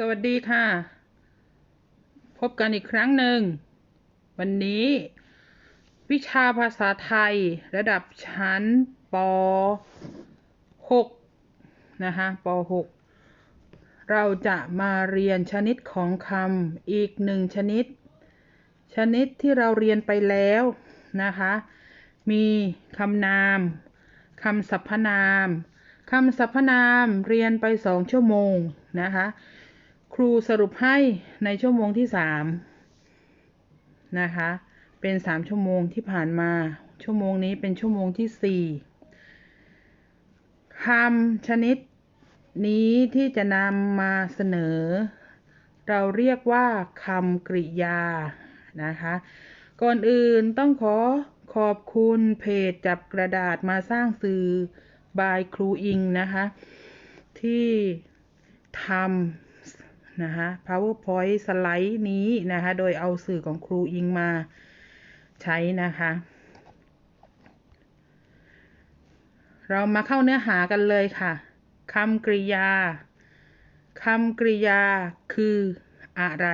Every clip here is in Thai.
สวัสดีค่ะ พบกันอีกครั้งหนึ่ง วันนี้ วิชาภาษาไทยระดับชั้นป .6 นะคะป .6 เราจะมาเรียนชนิดของคำอีกหนึ่งชนิด ชนิดที่เราเรียนไปแล้วนะคะ มีคำนามคำสรรพนามคำสรรพนามเรียนไปสองชั่วโมงนะคะ ครูสรุปให้ในชั่วโมงที่สามนะคะ เป็นสามชั่วโมงที่ผ่านมา ชั่วโมงนี้เป็นชั่วโมงที่สี่คำชนิดนี้ที่จะนำมาเสนอ เราเรียกว่าคำกริยานะคะ ก่อนอื่นต้องขอขอบคุณเพจจับกระดาษมาสร้างสื่อบายครูอิงนะคะ ที่ทำ นะคะ powerpoint สไลด์นี้นะคะ โดยเอาสื่อของครูอิงมาใช้นะคะ เรามาเข้าเนื้อหากันเลยค่ะคำกริยาคำกริยาคืออะไร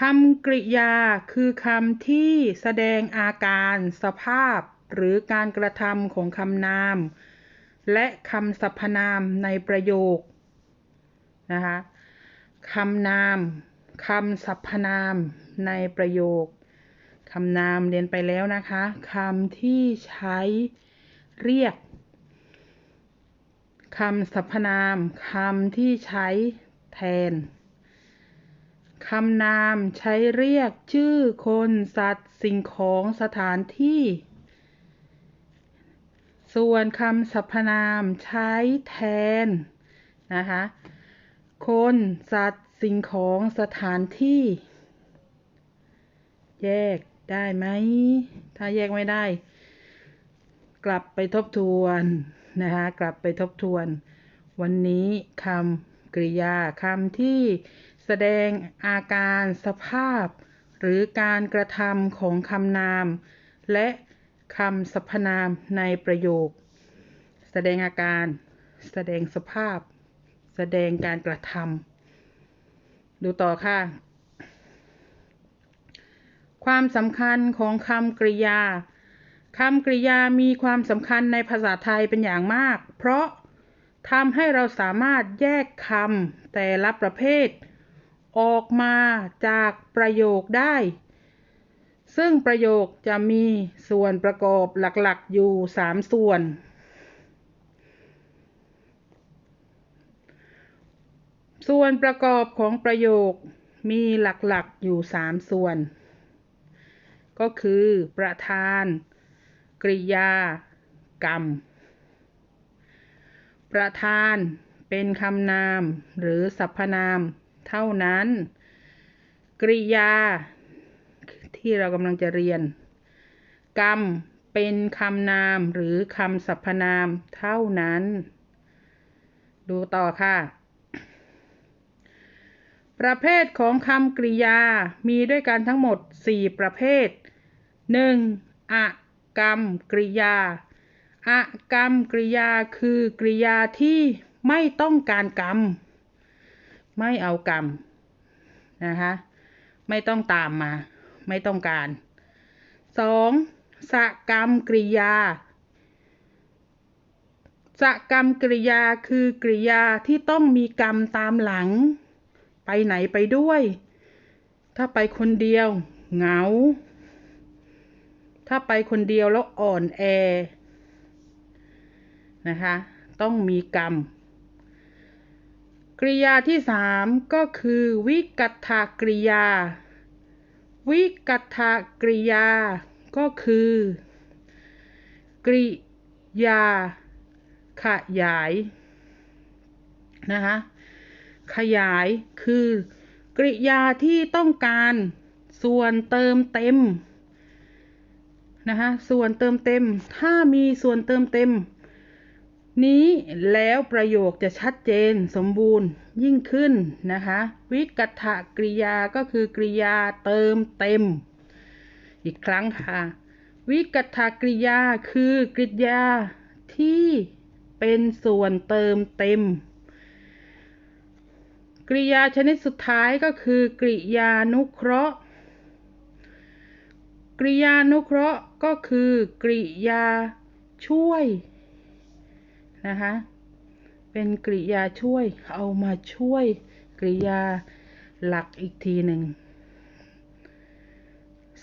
คำกริยาคือคำที่แสดงอาการสภาพ หรือการกระทำของคำนาม และคำสรรพนามในประโยคนะคะคำนามคำสรรพนามในประโยคคำนามเรียนไปแล้วนะคะคำที่ใช้เรียกคำสรรพนามคำที่ใช้แทนคำนามใช้เรียกชื่อคนสัตว์สิ่งของสถานที่ ส่วนคำสรรพนามใช้แทนนะคะ คน สัตว์ สิ่งของสถานที่ แยกได้ไหม ถ้าแยกไม่ได้ กลับไปทบทวนนะคะ กลับไปทบทวน วันนี้คำกริยาคำที่แสดงอาการสภาพ หรือการกระทำของคำนาม และ คำสรรพนามในประโยค แสดงอาการ แสดงสภาพ แสดงการกระทำดูต่อค่ะ ความสำคัญของคำกริยาคำกริยามีความสำคัญในภาษาไทยเป็นอย่างมาก เพราะทำให้เราสามารถแยกคำแต่ละประเภท ออกมาจากประโยคได้ ซึ่งประโยคจะมีส่วนประกอบหลักๆอยู่ 3 ส่วน ส่วนประกอบของประโยคมีหลักๆอยู่ 3 ส่วน ก็คือประธาน กริยา กรรม ประธานเป็นคำนามหรือสรรพนามเท่านั้น กริยา ที่เรากำลังจะเรียน กรรมเป็นคำนามหรือคำสรรพนามเท่านั้น ดูต่อค่ะ ประเภทของคำกริยามีด้วยกันทั้งหมด 4 ประเภท 1. อะกรรมกริยาอะกรรมกริยาคือกริยาที่ไม่ต้องการกรรม ไม่เอากรรมนะคะ ไม่ต้องตามมา ไม่ต้องการสองสกรรมกริยาสกรรมกริยาคือกริยาที่ต้องมีกรรมตามหลัง ไปไหนไปด้วย ถ้าไปคนเดียว เหงา ถ้าไปคนเดียวแล้วอ่อนแอ นะคะ ต้องมีกรรม กริยาที่สามก็คือวิกัตถกริยา วิกัตถกริยา ก็คือ กริยา ขยาย นะคะขยายคือ กริยาที่ต้องการส่วนเติมเต็มนะคะส่วนเติมเต็ม ถ้ามีส่วนเติมเต็ม นี้แล้วประโยคจะชัดเจนสมบูรณ์ยิ่งขึ้นนะคะ วิกัตกริยาก็คือกริยาเติมเต็ม อีกครั้งค่ะ วิกัตกริยาคือกริยาที่เป็นส่วนเติมเต็ม กริยาชนิดสุดท้ายก็คือกริยานุเคราะห์ กริยานุเคราะห์ก็คือกริยาช่วย นะคะ เป็นกริยาช่วยเอามาช่วยกริยาหลักอีกทีหนึ่ง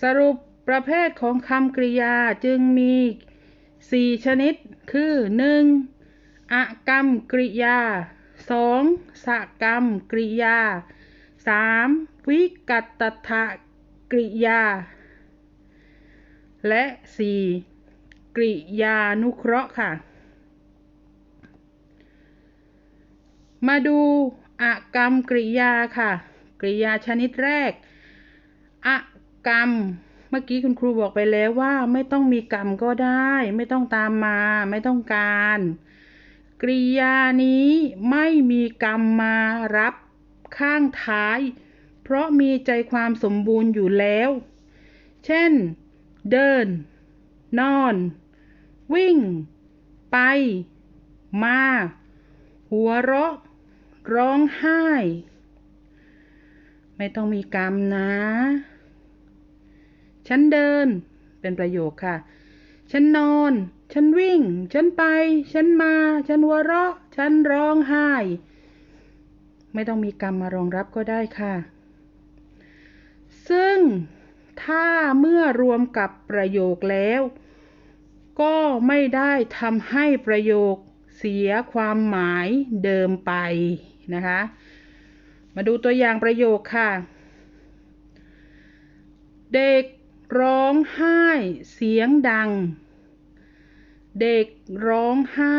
สรุปประเภทของคำกริยาจึงมี 4 ชนิดคือ 1. อกรรมกริยา 2. สกรรมกริยา 3. วิกัตถกริยา และ 4. กริยานุเคราะห์ค่ะ มาดูอกรรมกริยาค่ะ กริยาชนิดแรกอกรรม เมื่อกี้คุณครูบอกไปแล้วว่า ไม่ต้องมีกรรมก็ได้ ไม่ต้องตามมา ไม่ต้องการ กริยานี้ไม่มีกรรมมารับข้างท้าย เพราะมีใจความสมบูรณ์อยู่แล้ว เช่น เดิน นอน วิ่ง ไป มา หัวเราะ ร้องไห้ ไม่ต้องมีกรรมนะ ฉันเดิน เป็นประโยคค่ะ ฉันนอน ฉันวิ่ง ฉันไป ฉันมา ฉันหัวเราะ ฉันร้องไห้ ไม่ต้องมีกรรมมารองรับก็ได้ค่ะ ซึ่งถ้าเมื่อรวมกับประโยคแล้ว ก็ไม่ได้ทำให้ประโยค เสียความหมายเดิมไปนะคะ มาดูตัวอย่างประโยคค่ะ เด็กร้องไห้เสียงดัง เด็กร้องไห้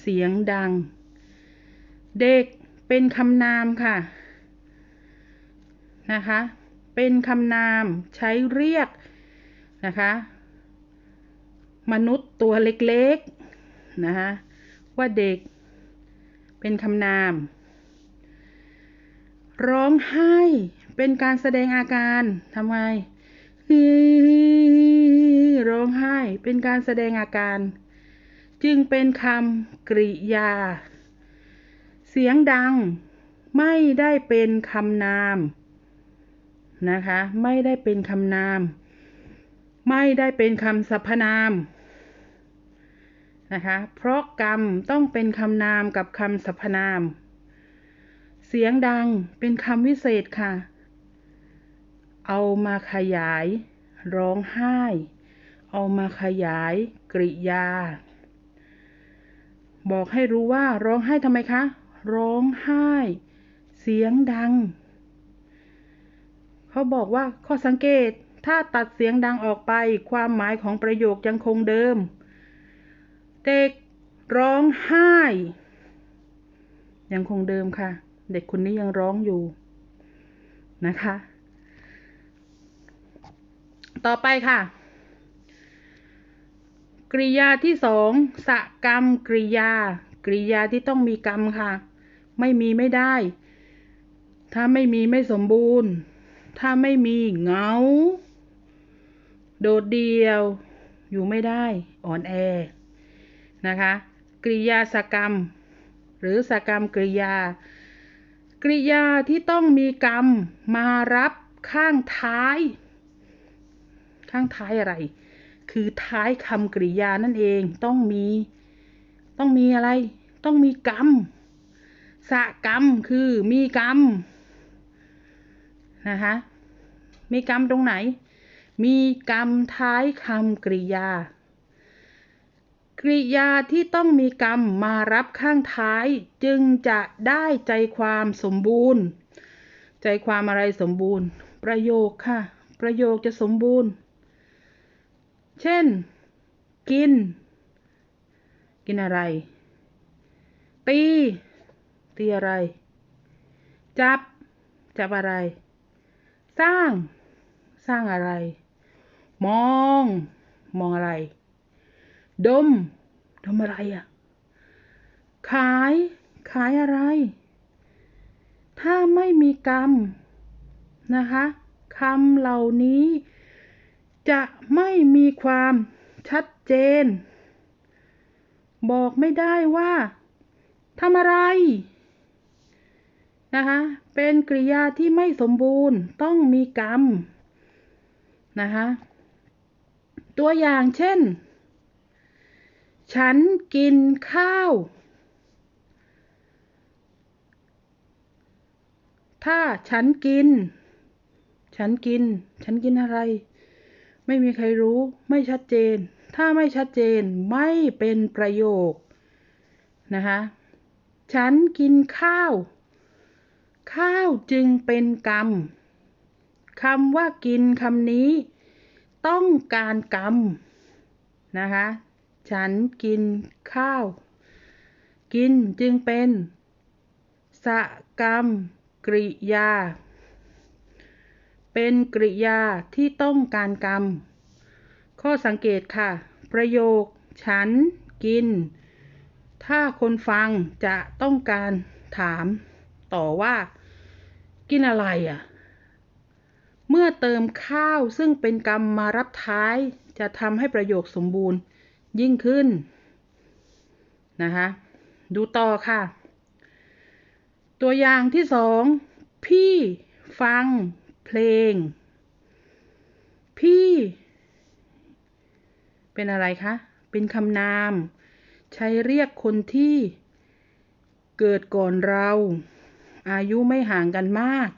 เสียงดัง เด็กเป็นคำนามค่ะนะคะ เป็นคำนามใช้เรียกนะคะ มนุษย์ตัวเล็กๆนะคะ ว่าเด็ก เป็นคำนาม ร้องไห้เป็นการแสดงอาการทำไงร้องไห้เป็นการแสดงอาการ จึงเป็นคำกริยา เสียงดังไม่ได้เป็นคำนามนะคะ ไม่ได้เป็นคำนาม ไม่ได้เป็นคำสรรพนาม นะคะเพราะกรรมต้องเป็นคำนามกับคำสรรพนาม เสียงดังเป็นคำวิเศษค่ะ เอามาขยาย ร้องไห้ เอามาขยาย กริยา บอกให้รู้ว่าร้องไห้ทำไมคะ ร้องไห้ เสียงดัง เขาบอกว่าข้อสังเกตถ้าตัดเสียงดังออกไป ความหมายของประโยคยังคงเดิม เด็กร้องไห้ ยังคงเดิมค่ะ เด็กคนนี้ยังร้องอยู่นะคะ ต่อไปค่ะ กริยาที่สองสกรรมกริยา กริยาที่ต้องมีกรรมค่ะ ไม่มีไม่ได้ ถ้าไม่มีไม่สมบูรณ์ ถ้าไม่มีเงา โดดเดียว อยู่ไม่ได้ อ่อนแอ นะคะกริยาสกรรม หรือสกรรมกริยา กริยาที่ต้องมีกรรมมารับข้างท้าย ข้างท้ายอะไร คือท้ายคำกริยานั่นเองต้องมี ต้องมีอะไร ต้องมีกรรมสกรรมคือมีกรรมนะคะมีกรรมตรงไหน มีกรรมท้ายคำกริยา กริยาที่ต้องมีกรรมมารับข้างท้าย จึงจะได้ใจความสมบูรณ์ ใจความอะไรสมบูรณ์ ประโยคค่ะ ประโยคจะสมบูรณ์ เช่น กิน กินอะไร ตี ตีอะไร จับ จับอะไร สร้าง สร้างอะไร มอง มองอะไร ดม ดมอะไรอะ่ะ ขาย ขายอะไร ถ้าไม่มีกรรมนะคะคำเหล่านี้ จะไม่มีความชัดเจน บอกไม่ได้ว่าทำอะไรนะคะ เป็นกริยาที่ไม่สมบูรณ์ต้องมีกรรมนะคะ ตัวอย่างเช่น ฉันกินข้าว ถ้าฉันกิน ฉันกิน ฉันกินอะไร ไม่มีใครรู้ ไม่ชัดเจน ถ้าไม่ชัดเจนไม่เป็นประโยค นะคะ ฉันกินข้าว ข้าวจึงเป็นกรรมคำว่ากินคำนี้ ต้องการกรรมนะคะ ฉันกินข้าว กินจึงเป็นสกรรมกริยา เป็นกริยาที่ต้องการกรรม ข้อสังเกตค่ะ ประโยค ฉันกิน ถ้าคนฟังจะต้องการถามต่อว่า กินอะไรอะ เมื่อเติมข้าวซึ่งเป็นกรรมมารับท้ายจะทำให้ประโยคสมบูรณ์ ยิ่งขึ้น นะคะ ดูต่อค่ะ ตัวอย่างที่สอง พี่ฟังเพลง พี่ เป็นอะไรคะ เป็นคำนาม ใช้เรียกคนที่เกิดก่อนเรา อายุไม่ห่างกันมาก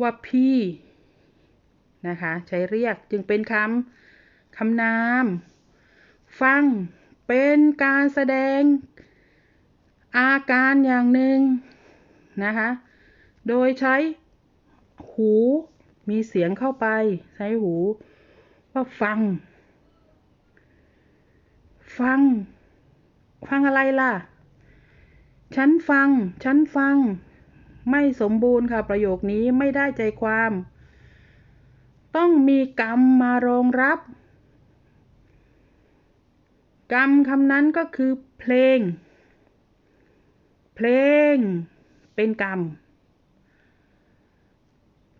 ว่าพี่ นะคะ ใช้เรียกจึงเป็นคำคำนาม ฟังเป็นการแสดงอาการอย่างหนึ่งนะคะ โดยใช้หูมีเสียงเข้าไป ใช้หูว่าฟัง ฟัง ฟังอะไรล่ะ ฉันฟัง ฉันฟัง ไม่สมบูรณ์ค่ะ ประโยคนี้ไม่ได้ใจความ ต้องมีกรรมมารองรับ กรรมคำนั้นก็คือเพลง เพลงเป็นกรรม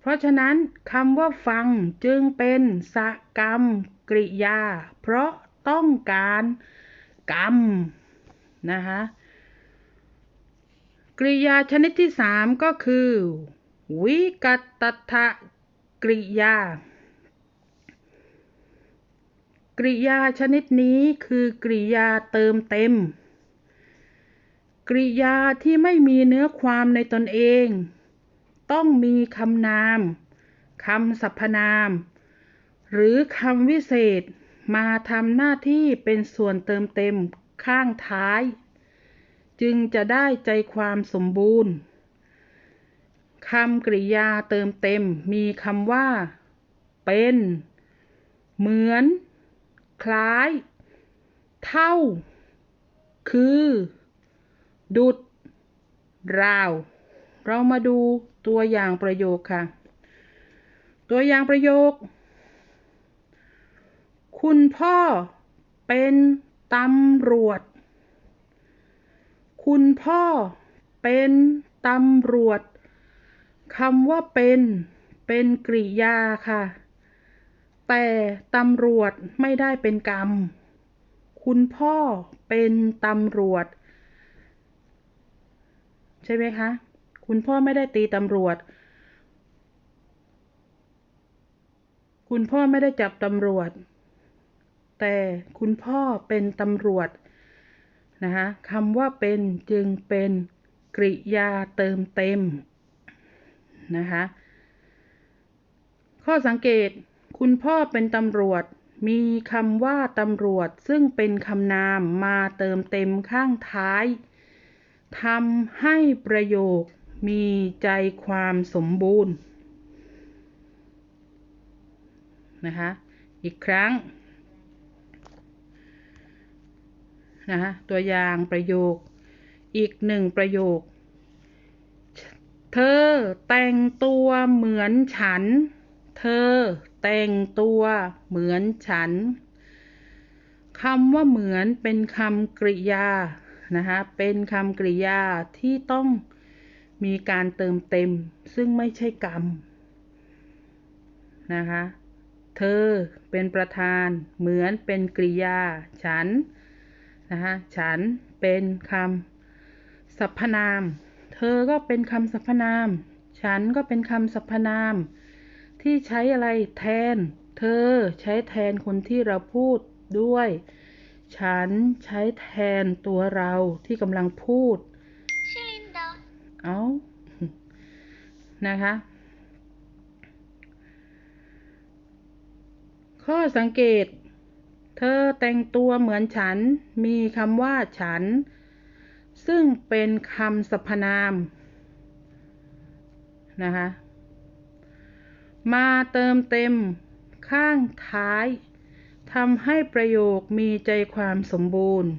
เพราะฉะนั้นคำว่าฟังจึงเป็นสกรรมกริยา เพราะต้องการกรรมนะคะกริยาชนิดที่สามก็คือ วิกัตถกริยา กริยาชนิดนี้คือกริยาเติมเต็ม กริยาที่ไม่มีเนื้อความในตนเอง ต้องมีคำนามคำสรรพนาม หรือคำวิเศษมาทำหน้าที่เป็นส่วนเติมเต็มข้างท้าย จึงจะได้ใจความสมบูรณ์คำกริยาเติมเต็มมีคำว่า เป็น เหมือน คล้าย เท่า คือ ดุด ราว เรามาดูตัวอย่างประโยคค่ะ ตัวอย่างประโยค คุณพ่อเป็นตำรวจ คุณพ่อเป็นตำรวจคำว่าเป็น เป็นกริยาค่ะ แต่ตำรวจไม่ได้เป็นกรรม คุณพ่อเป็นตำรวจ ใช่ไหมคะ คุณพ่อไม่ได้ตีตำรวจ คุณพ่อไม่ได้จับตำรวจ แต่คุณพ่อเป็นตำรวจนะคะคำว่าเป็นจึงเป็นกริยาเติมเต็มนะคะข้อสังเกต คุณพ่อเป็นตำรวจ มีคำว่าตำรวจซึ่งเป็นคำนามมาเติมเต็มข้างท้ายทำให้ประโยคมีใจความสมบูรณ์นะคะ อีกครั้งนะคะตัวอย่างประโยค อีกหนึ่งประโยค เธอแต่งตัวเหมือนฉัน เธอ แต่งตัวเหมือนฉันคำว่าเหมือนเป็นคำกริยานะคะเป็นคำกริยาที่ต้องมีการเติมเต็ม ซึ่งไม่ใช่กรรมนะคะเธอเป็นประธานเหมือนเป็นกริยา ฉันนะคะฉันเป็นคำสรรพนาม เธอก็เป็นคำสรรพนาม ฉันก็เป็นคำสรรพนาม ที่ใช้อะไรแทน เธอใช้แทนคนที่เราพูดด้วย ฉันใช้แทนตัวเราที่กำลังพูด เอานะคะ ข้อสังเกต เธอแต่งตัวเหมือนฉัน มีคำว่าฉัน ซึ่งเป็นคำสรรพนามนะคะ มาเติมเต็ม ข้างท้ายทำให้ประโยคมีใจความสมบูรณ์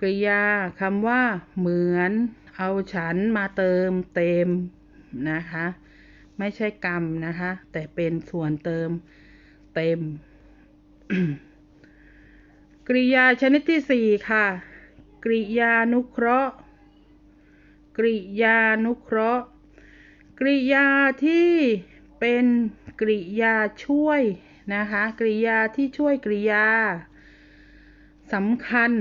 กริยาคำว่า เหมือน เอาฉันมาเติมเต็มนะคะ ไม่ใช่กรรมนะคะ แต่เป็นส่วนเติมเต็ม กริยาชนิดที่สี่ค่ะ กริยานุเคราะห์ กริยานุเคราะห์ กริยาที่ เป็นกริยาช่วยนะคะกริยาที่ช่วยกริยาสำคัญ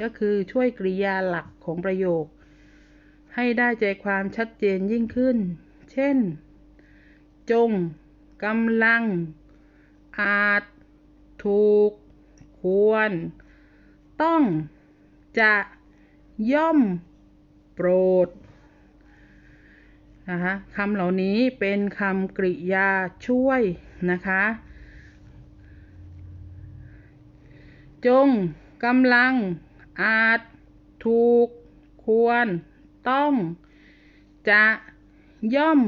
ก็คือช่วยกริยาหลักของประโยค ให้ได้ใจความชัดเจนยิ่งขึ้น เช่น จงกำลัง อาจ ถูก ควร ต้อง จะ ย่อม โปรด นะคะคำเหล่านี้เป็นคำกริยาช่วยนะคะ จงกำลัง อาจ ถูก ควร ต้อง จะย่อม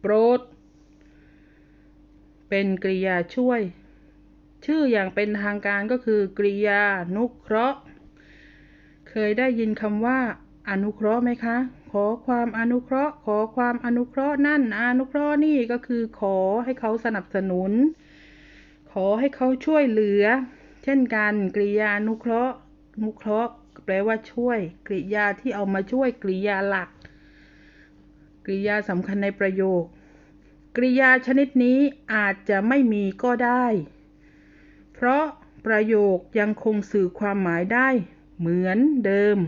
โปรด เป็นกริยาช่วย ชื่ออย่างเป็นทางการก็คือกริยานุเคราะห์ เคยได้ยินคำว่า อนุเคราะห์ไหมคะ ขอความอนุเคราะห์ ขอความอนุเคราะห์นั่น อนุเคราะห์นี่ก็คือขอให้เขาสนับสนุน ขอให้เขาช่วยเหลือ เช่นกันกริยานุเคราะห์นุเคราะห์ แปลว่าช่วย กริยาที่เอามาช่วยกริยาหลัก กริยาสำคัญในประโยค กริยาชนิดนี้อาจจะไม่มีก็ได้ เพราะประโยคยังคงสื่อความหมายได้ เหมือนเดิม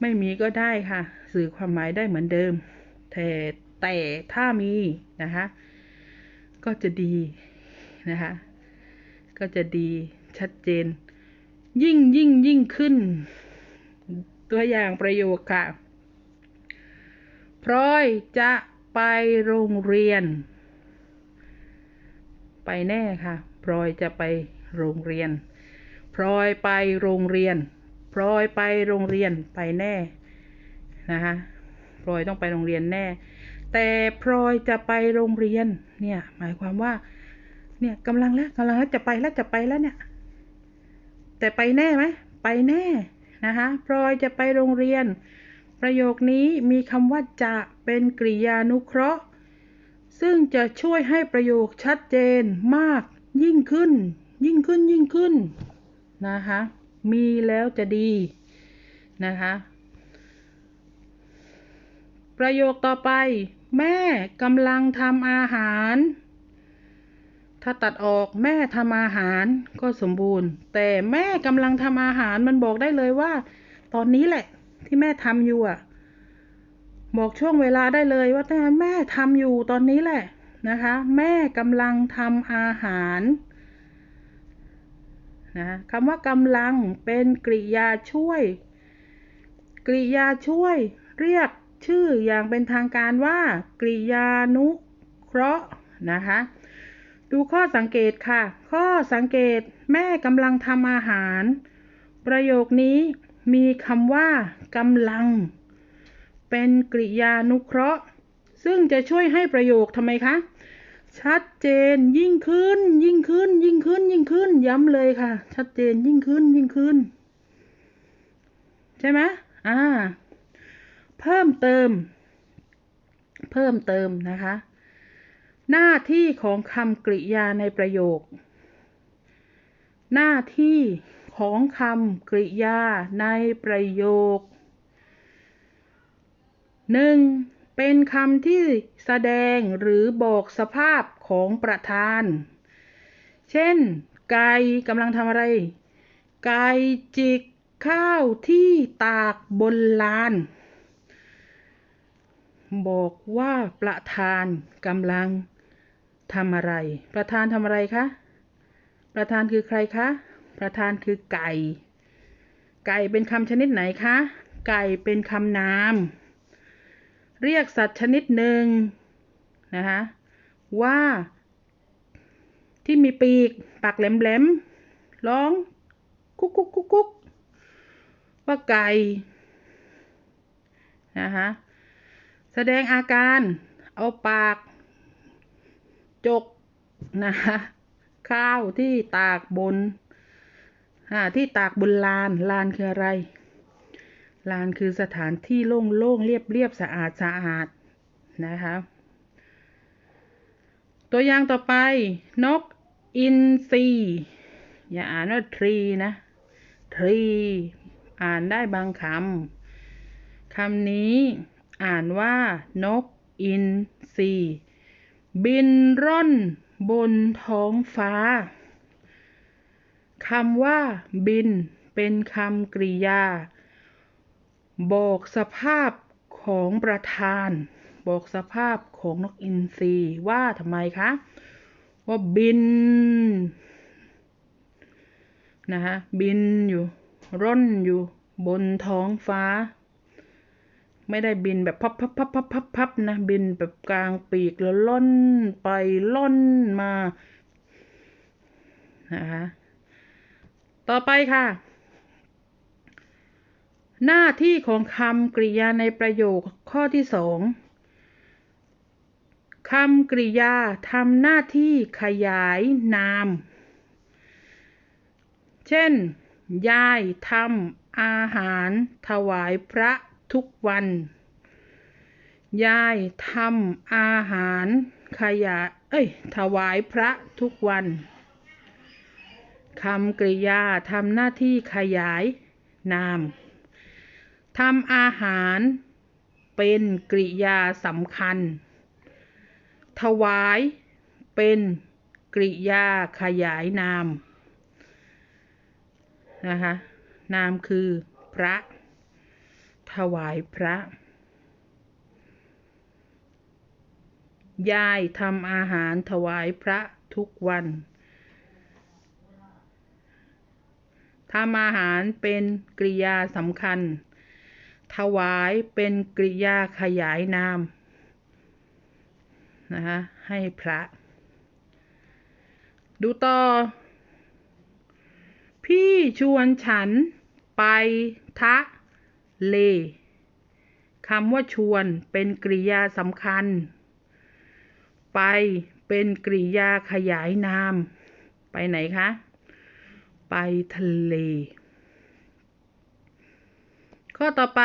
ไม่มีก็ได้ค่ะ สื่อความหมายได้เหมือนเดิม แต่แต่ถ้ามีนะคะ ก็จะดีนะคะ ก็จะดีชัดเจน ยิ่งยิ่งยิ่งขึ้น ตัวอย่างประโยคค่ะพลอยจะไปโรงเรียน ไปแน่ค่ะพลอยจะไปโรงเรียนพลอยไปโรงเรียน พลอยไปโรงเรียนไปแน่นะคะพลอยต้องไปโรงเรียนแน่ แต่พลอยจะไปโรงเรียนเนี่ยหมายความว่าเนี่ยกำลังแล้วกำลังแล้วจะไปแล้วจะไปแล้วเนี่ย แต่ไปแน่ไหมไปแน่นะคะพลอยจะไปโรงเรียน ประโยคนี้มีคำว่าจะเป็นกริยานุเคราะห์ ซึ่งจะช่วยให้ประโยคชัดเจนมากยิ่งขึ้น ยิ่งขึ้นยิ่งขึ้นนะคะ มีแล้วจะดี นะคะ ประโยคต่อไป แม่กำลังทำอาหาร ถ้าตัดออกแม่ทำอาหารก็สมบูรณ์ แต่แม่กำลังทำอาหารมันบอกได้เลยว่า ตอนนี้แหละ ที่แม่ทำอยู่อะ บอกช่วงเวลาได้เลยว่าแต่แม่ทำอยู่ตอนนี้แหละนะคะ แม่กำลังทำอาหาร นะคำว่ากำลังเป็นกริยาช่วย กริยาช่วย เรียกชื่ออย่างเป็นทางการว่า กริยานุเคราะห์นะคะดูข้อสังเกตค่ะ ข้อสังเกตแม่กำลังทำอาหาร ประโยคนี้มีคำว่ากำลัง เป็นกริยานุเคราะห์ ซึ่งจะช่วยให้ประโยคทำไมคะ ชัดเจนยิ่งขึ้น ยิ่งขึ้น ยิ่งขึ้น ยิ่งขึ้น ย้ำเลยค่ะ ชัดเจนยิ่งขึ้นยิ่งขึ้น ใช่ไหมอ่า เพิ่มเติม เพิ่มเติมนะคะ หน้าที่ของคำกริยาในประโยค หน้าที่ของคำกริยาในประโยคหนึ่ง เป็นคำที่แสดงหรือบอกสภาพของประธาน เช่น ไก่กำลังทำอะไร ไก่จิกข้าวที่ตากบนลาน บอกว่าประธานกำลังทำอะไร ประธานทำอะไรคะ ประธานคือใครคะ ประธานคือไก่ ไก่เป็นคำชนิดไหนคะ ไก่เป็นคำนาม เรียกสัตว์ชนิดหนึ่งนะคะว่า ที่มีปีกปากแหลมๆร้องกุ๊กกุ๊กกุ๊กกุ๊กว่าไก่นะคะแสดงอาการเอาปาก จกนะคะข้าวที่ตากบนที่ตากบนลาน ลานคืออะไร ลานคือสถานที่โล่งๆเรียบๆสะอาดสะอาดนะคะ ตัวอย่างต่อไป นกอินทรีอย่าอ่านว่าทรีนะทรีอ่านได้บางคำคำนี้อ่านว่านกอินทรีบินร่อนบนท้องฟ้าคำว่าบินเป็นคำกริยา บอกสภาพของประธาน บอกสภาพของนกอินทรีว่าทำไมคะ ว่าบินนะคะบินอยู่ ร่อนอยู่บนท้องฟ้า ไม่ได้บินแบบพับพับพับพับพับพับนะ บินแบบกลางปีกแล้วล่อนไปล่อนมานะคะต่อไปค่ะ หน้าที่ของคำกริยาในประโยคข้อที่สองคำกริยาทำหน้าที่ขยายนาม เช่น ยายทำอาหารถวายพระทุกวัน ยายทำอาหารขยายเอ้ย ถวายพระทุกวัน คำกริยาทำหน้าที่ขยายนาม ทำอาหารเป็นกริยาสำคัญ ถวายเป็นกริยาขยายนามนะคะ นามคือพระ ถวายพระ ยายทำอาหารถวายพระทุกวันทำอาหารเป็นกริยาสำคัญ ถวายเป็นกริยาขยายนามนะคะให้พระ ดูต่อ พี่ชวนฉันไปทะเลคำว่าชวนเป็นกริยาสำคัญ ไปเป็นกริยาขยายนาม ไปไหนคะ ไปทะเล ข้อต่อไป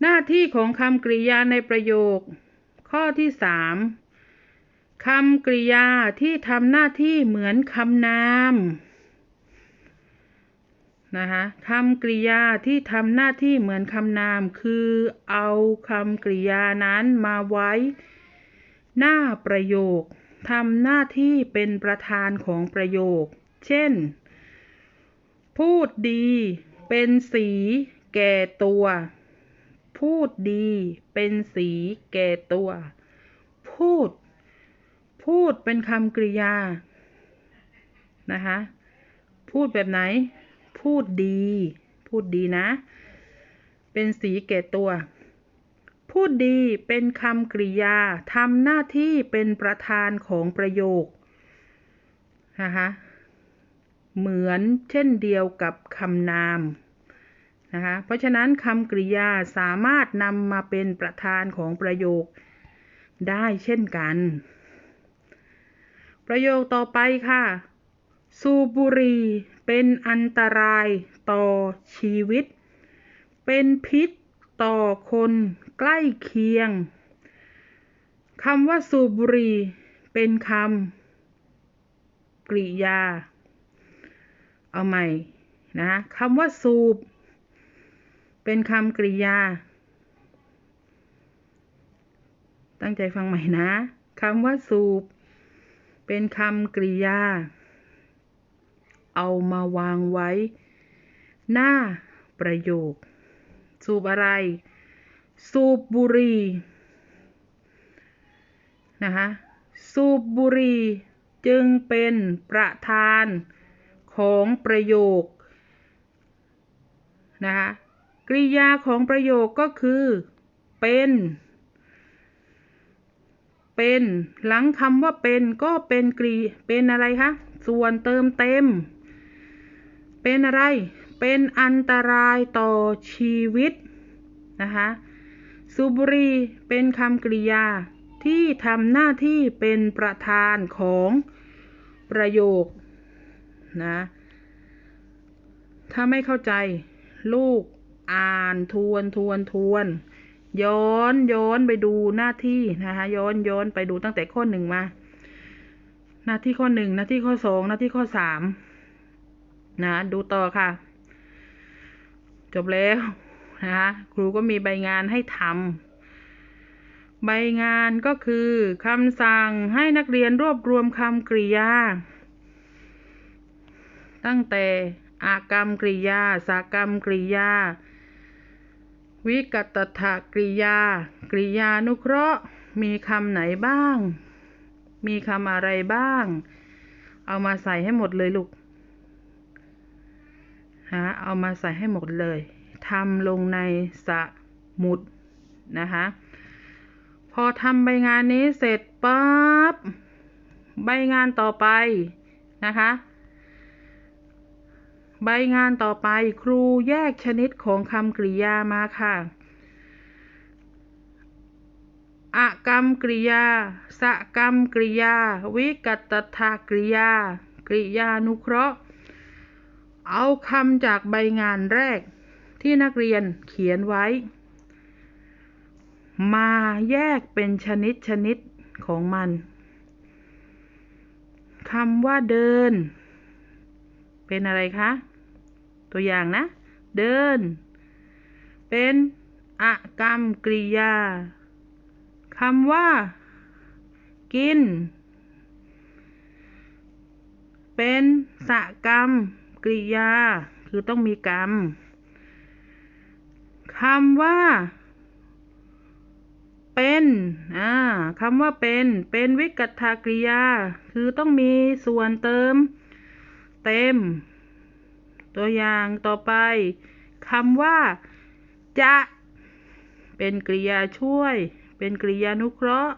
หน้าที่ของคำกริยาในประโยค ข้อที่สามคำกริยาที่ทำหน้าที่เหมือนคำนามนะคะคำกริยาที่ทำหน้าที่เหมือนคำนาม คือเอาคำกริยานั้นมาไว้ หน้าประโยคทำหน้าที่เป็นประธานของประโยค เช่น พูดดี เป็นสี แก่ตัว พูดดี เป็นสีแก่ตัว พูด พูดเป็นคำกริยา นะคะ พูดแบบไหน พูดดี พูดดีนะ เป็นสีแก่ตัว พูดดีเป็นคำกริยาทำหน้าที่เป็นประธานของประโยค นะคะ เหมือนเช่นเดียวกับคำนาม นะคะ เพราะฉะนั้นคำกริยาสามารถนำมาเป็นประธานของประโยคได้เช่นกัน ประโยคต่อไปค่ะ สูบบุหรี่เป็นอันตรายต่อชีวิต เป็นพิษต่อคนใกล้เคียงคำว่าสูบบุหรี่เป็นคำกริยา เอาใหม่นะคำว่าสูบ เป็นคำกริยา ตั้งใจฟังใหม่นะคำว่าสูบ เป็นคำกริยา เอามาวางไว้ หน้าประโยค สูบอะไร สูบบุหรี่นะคะสูบบุหรี่จึงเป็นประธานของประโยคนะคะ กริยาของประโยคก็คือ เป็น เป็น หลังคำว่าเป็นก็เป็นกริเป็นอะไรคะ ส่วนเติมเต็ม เป็นอะไร เป็นอันตรายต่อชีวิตนะคะสูบุรีเป็นคำกริยาที่ทำหน้าที่เป็นประธานของประโยคนะ ถ้าไม่เข้าใจลูก อ่านทวนทวนทวน ย้อนย้อนไปดูหน้าที่นะคะย้อนย้อนไปดูตั้งแต่ข้อหนึ่งมา หน้าที่ข้อหนึ่งหน้าที่ข้อสองหน้าที่ข้อสามนะดูต่อค่ะ จบแล้วนะคะครูก็มีใบงานให้ทำใบงานก็คือคำสั่งให้นักเรียนรวบรวมคำกริยา ตั้งแต่อากรรมกริยาสากรรมกริยา วิกตถกริยา กริยานุเคราะห์ มีคำไหนบ้าง มีคำอะไรบ้าง เอามาใส่ให้หมดเลยลูกฮะเอามาใส่ให้หมดเลยทำลงในสมุดนะคะพอทำใบงานนี้เสร็จปั๊บใบงานต่อไปนะคะ ใบงานต่อไปครูแยกชนิดของคำกริยามาค่ะอะกรรมกริยา สกรรมกริยา วิกัตถากริยา กริยานุเคราะห์ เอาคำจากใบงานแรกที่นักเรียนเขียนไว้ มาแยกเป็นชนิดชนิดของมันคำว่าเดิน เป็นอะไรคะ ตัวอย่างนะ เดิน เป็นอกรรมกริยาคำว่า กิน เป็นสกรรมกริยา คือต้องมีกรรมคำว่า เป็นอ่าคำว่าเป็น เป็นวิกตากริยา คือต้องมีส่วนเติม เต็ม ตัวอย่างต่อไปคำว่า จะ เป็นกริยาช่วย เป็นกริยานุเคราะห์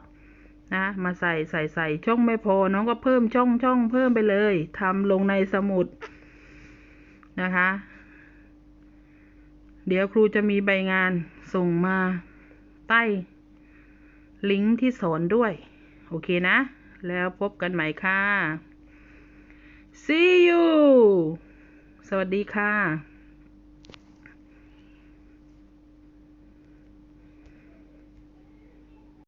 นะมาใส่ใส่ใส่ช่องไม่พอ น้องก็เพิ่มช่องช่องเพิ่มไปเลยทำลงในสมุดนะคะ เดี๋ยวครูจะมีใบงานส่งมาใต้ ลิงก์ที่สอนด้วย โอเคนะ แล้วพบกันใหม่ค่ะ see you สวัสดีค่ะ